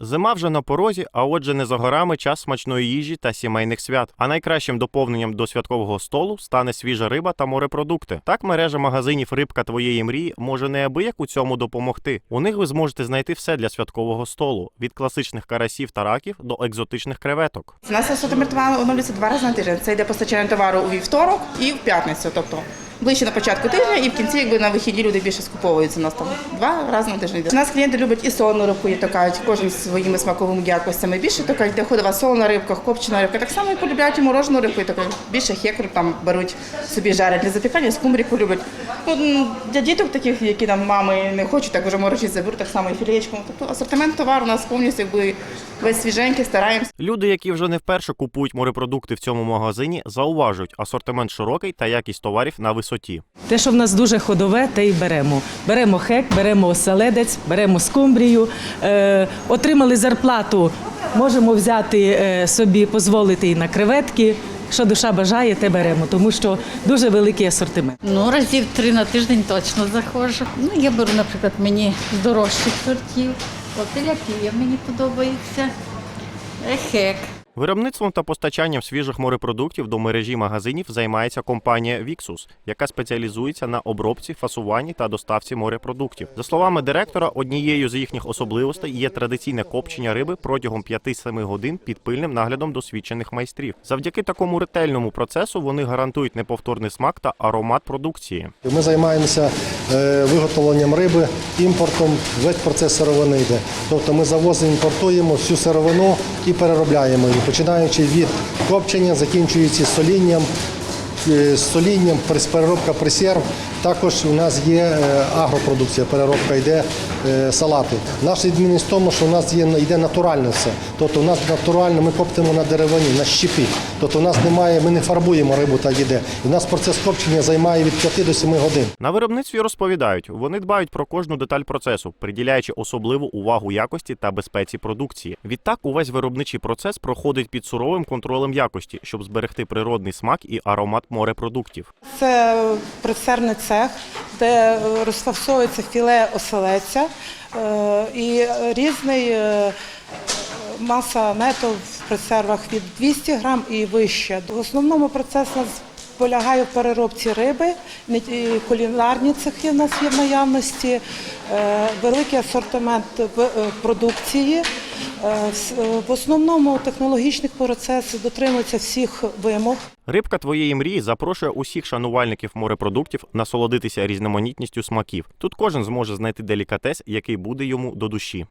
Зима вже на порозі, а отже, не за горами час смачної їжі та сімейних свят. А найкращим доповненням до святкового столу стане свіжа риба та морепродукти. Так мережа магазинів Рибка твоєї мрії може неабияк у цьому допомогти. У них ви зможете знайти все для святкового столу: від класичних карасів та раків до екзотичних креветок. У нас асортимент оновлюється два рази на тиждень. Це йде постачання товару у вівторок і в п'ятницю. Тобто ближче на початку тижня і в кінці, якби на вихідні люди більше скуповуються. У нас там два рази на тиждень. У нас клієнти люблять і солону рибку, як то кажуть, кожен зі своїми смаковими якостями. Більше така йде ходова солона рибка, копчена рибка. Так само і полюбляють і морожену рибку, і таке більше хекру там беруть собі жарять для запікання, скумбріку люблять. Ну, для діток таких, які там мами не хочуть, так вже морочить заберуть, так само і філеєчку. Тобто асортимент товару у нас повністю якби весь свіженький, стараємося. Люди, які вже не вперше купують морепродукти в цьому магазині, зауважують, асортимент широкий та якість товарів на висоті. Те, що в нас дуже ходове, те й беремо. Беремо хек, беремо оселедець, беремо скумбрію. Е, отримали зарплату, можемо взяти е, собі, дозволити і на креветки. Що душа бажає, те беремо, тому що дуже великий асортимент. Ну, разів три на тиждень точно заходжу. Ну, я беру, наприклад, мені з дорожчих сортів. От теляпія мені подобається. Е, Хек. Виробництвом та постачанням свіжих морепродуктів до мережі магазинів займається компанія Vixus, яка спеціалізується на обробці, фасуванні та доставці морепродуктів. За словами директора, однією з їхніх особливостей є традиційне копчення риби протягом 5-7 годин під пильним наглядом досвідчених майстрів. Завдяки такому ретельному процесу вони гарантують неповторний смак та аромат продукції. Ми займаємося е, виготовленням риби, імпортом, весь процес сировини йде. Тобто ми завозимо, імпортуємо всю сировину і переробляємо її, починаючи від копчення, закінчуючи солінням, е, солінням, переробка пресерв. Також у нас є е, агропродукція, переробка йде салати. Наш відмінність в тому, що у нас є, йде натуральне все. Тобто у нас натурально ми коптимо на деревині, на щепі. Тобто у нас немає, ми не фарбуємо рибу, так іде. У нас процес копчення займає від 5 до 7 годин. На виробництві розповідають, вони дбають про кожну деталь процесу, приділяючи особливу увагу якості та безпеці продукції. Відтак, увесь виробничий процес проходить під суровим контролем якості, щоб зберегти природний смак і аромат морепродуктів. Це пресерний цех, де е, розфасовується філе оселеця е, і різний е, маса нету в пресервах від 200 грам і вище. В основному процес нас полягає в переробці риби, кулінарні цехи в нас є в наявності, великий асортимент продукції. Е, В основному технологічних процесів дотримуються всіх вимог. Рибка твоєї мрії запрошує усіх шанувальників морепродуктів насолодитися різноманітністю смаків. Тут кожен зможе знайти делікатес, який буде йому до душі.